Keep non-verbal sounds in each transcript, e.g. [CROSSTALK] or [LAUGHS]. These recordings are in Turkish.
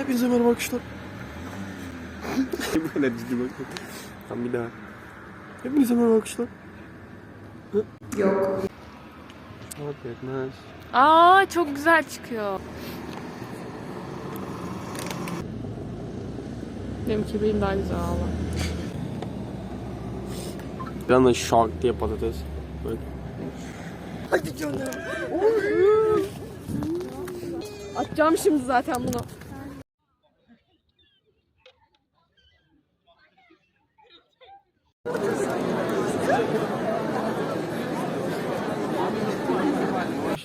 Hepinize merhaba arkadaşlar. Böyle ciddi bakın. Tam bir daha. Hepinize merhaba arkadaşlar. Yok. Fark etmez. Aa çok güzel çıkıyor. Benimki benim daha güzel valla. Bir anda şak diye patates. Böyle. Atacağım şimdi zaten bunu.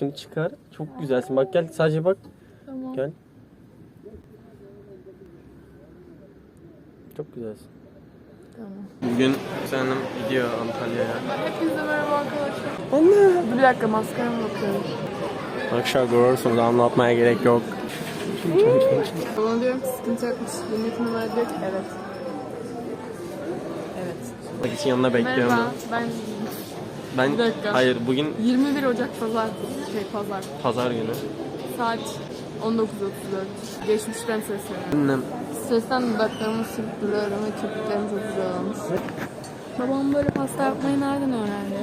Şimdi çıkar. Çok güzelsin. Bak gel sadece bak. Tamam. Gel. Çok güzelsin. Tamam. Bugün seninle gidiyor Antalya'ya. Hepinize merhaba arkadaşlar. Anne. Dur bir dakika maskaramı bakıyorum. Arkadaşlar görüyorsunuz anlatmaya gerek yok. Bana diyorum ki sıkıntı yokmuş. Benim numara diyor ki evet. Evet. Bak için yanında bekliyorum. Merhaba ben Ben Bir dakika. hayır bugün 21 Ocak pazar şey pazar pazar günü. saat 19.34 geçmişten sesleniyorum. Annem Stresten dudaklarımı silip duruyorum ve kirpiklerim çok güzel olmuş. Babam böyle pasta yapmayı nereden öğrendi?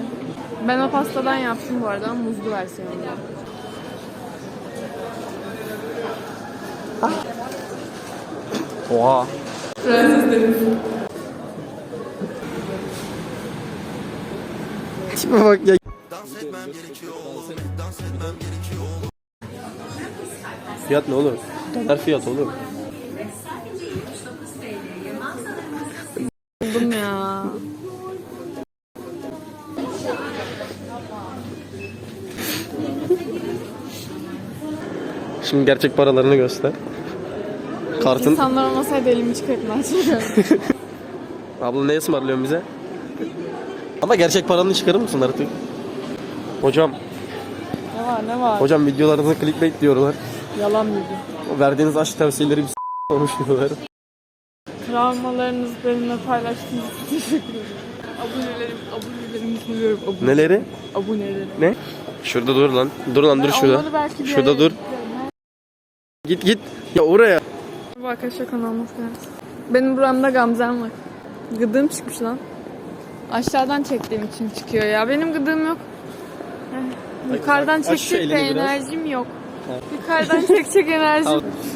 Ben o pastadan yaptım bu arada ama muzlu versiyonunda. Oha. Tipe bak ya. Fiyat ne olur? Dolar fiyat olur. Buldum ya. Şimdi gerçek paralarını göster. Kartın. İnsanlar olmasaydı elimi çalışıyorum. [LAUGHS] Abla ne ısmarlıyorsun bize? Ama gerçek paranı çıkarır mısın artık? Hocam, ne var ne var? hocam videolarınızı clickbait diyorlar. Yalan bilgi. O verdiğiniz aşk tavsiyeleri bir s- konuşuyorlar. Travmalarınızı benimle paylaştığınız için teşekkür ederim. Abonelerim, abonelerimi seviyorum. Abone, Neleri? Abonelerim. Ne? Şurada dur lan. Dur lan dur Ben şurada. onları belki bir Şurada dur. Git git. Ya oraya. Bu arkadaşlar kanalıma hoş geldiniz. Benim buramda gamzem var. Gıdığım çıkmış lan. Aşağıdan çektiğim için çıkıyor ya. Benim gıdığım yok. Eh, Yukarıdan çekecek de enerjim yok. Yukarıdan çekecek enerjim. [LAUGHS]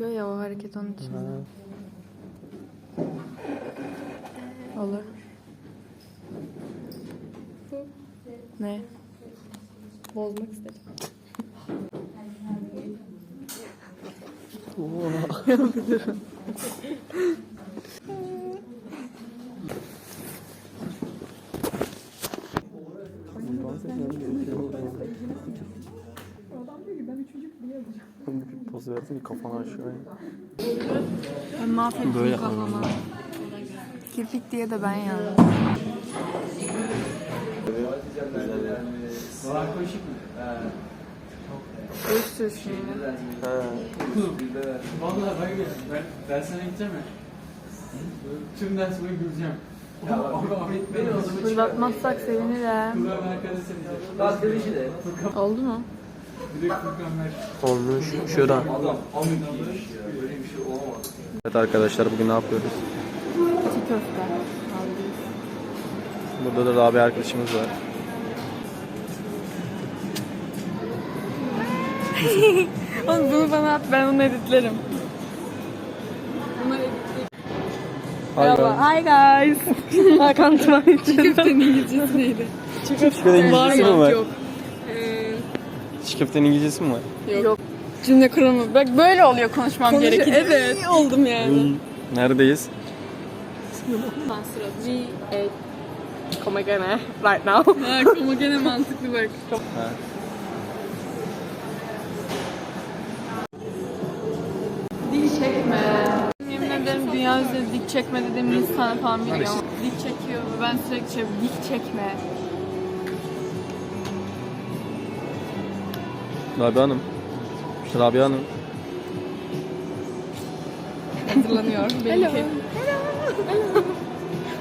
Bitiyor ya o hareket onun için. Olur. Ne? Bozmak istedim. [LAUGHS] Bir poz versene kafanı aşağıya. Ben mahvettim Böyle kafamı. Kirpik diye de ben yandım. Görüşürüz şimdi. Vallahi ben ben dersine gideceğim ya. Tüm ders boyu güleceğim. Fırlatmazsak sevinirim. Oldu mu? Olmuş. Şurada. Evet arkadaşlar bugün ne yapıyoruz? İki köfte. Burada da Rabia arkadaşımız var. [LAUGHS] Oğlum bunu bana at ben onu editlerim. Merhaba. Hi guys. [LAUGHS] Hakan Tuman için. Köftenin İngilizcesi neydi? Köftenin İngilizcesi mi var? Yok. Çiğ köftenin İngilizcesi mi var? Ee, yok. Cümle kuramı. Bak böyle oluyor konuşmam gerekiyor. Evet. İyi oldum yani. Neredeyiz? Master G A Komagene right now. [LAUGHS] Ha, komagene mantıklı bak. Dik çekme. Yemin ederim dünya üzerinde dik çekme dediğim insan falan biliyor. Dik çekiyor ve ben sürekli şey dik çekme. Rabia Hanım. Rabia Hanım. Hazırlanıyor benimki.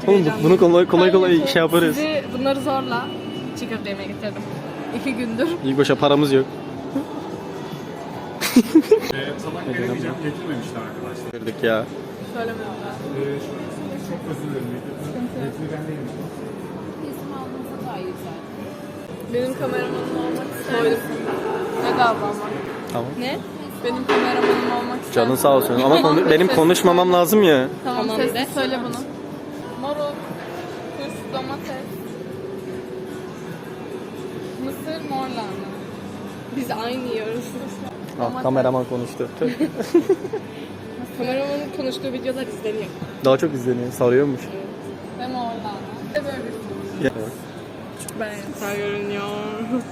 Oğlum bu- bunu kolay kolay kolay şey yaparız. Sizi bunları zorla çiğ köfte yemeye getirdim. İki gündür. İlk başa paramız yok. Sabah veremeyeceğim, getirmemişler arkadaşlar. Gördük ya. Söylemiyorum ben. Ee, çok özür dilerim. Getiri ben değilim. Benim kameramanım olmak ister misin? Bedava ama. Tamam. Ne? Benim kameramanım olmak ister Canın sağ olsun. Ama konu- benim konuşmamam lazım ya. Tamam, sesli söyle bunu. Marul, kuş, domates, mısır, mor lahana. Biz aynı yiyoruz. Ah, kameraman konuştu. [LAUGHS] Kameramanın konuştuğu videolar izleniyor. Daha çok izleniyor. Sarıyormuş. Ve mor lahana. Ve böyle bir Ya. Ben güzel görünüyor.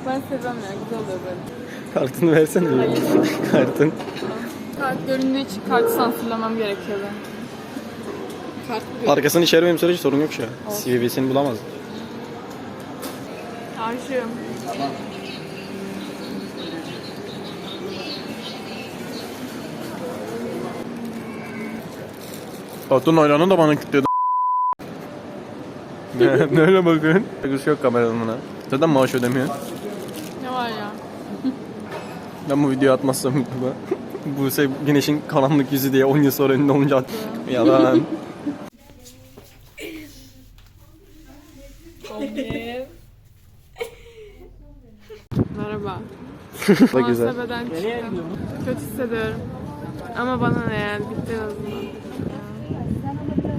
Ben ya, güzel oluyor böyle. Kartını versene. bir. Kartın. Kart göründüğü için kartı sansürlemem gerekiyor benim. Kart Arkasını içermeyeyim sürece sorun yok şu an. CV'sini bulamaz. Aşığım. Patron ayranı da bana kilitledi. Ne, [LAUGHS] ne öyle bakıyorsun? Saygısı yok kameranın buna. Zaten maaş ödemiyor. Ne var ya? [LAUGHS] Ben bu videoyu atmazsam YouTube'a. [LAUGHS] Buse güneşin karanlık yüzü diye 10 yıl sonra ünlü olunca. Yalan. Merhaba. da güzel. Muhasebeden çıktım. Kötü hissediyorum. Ama bana ne yani bitti en azından.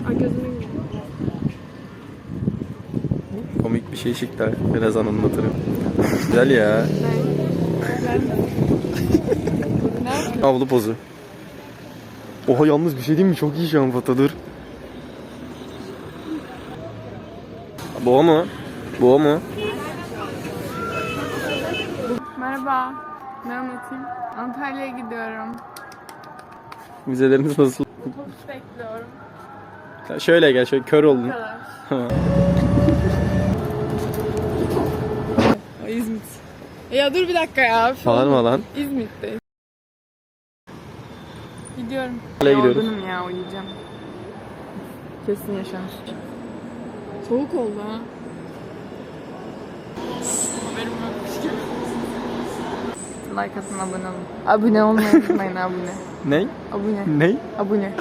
Ay gözüme gidiyor. Komik bir şey çıktı. Birazdan anlatırım. güzel ya. Avlu pozu. Oha yalnız bir şey değil mi? Çok iyi şu an foto dur. Mu? Bu o mu? Merhaba. Ne anlatayım? Antalya'ya gidiyorum. Vizeleriniz nasıl? Otobüs bekliyorum. Şöyle gel şöyle kör oldun. Bu kadar. Ya dur bir dakika ya. Şu Bağırma an lan. İzmit'te. Gidiyorum. Nereye gidiyoruz? Yorgunum ya uyuyacağım. Kesin yaşanır. Soğuk oldu ha. Haberim gibi. Like atın abone olun. Abone olmayı unutmayın abone. Ney? Abone. Ney? Abone.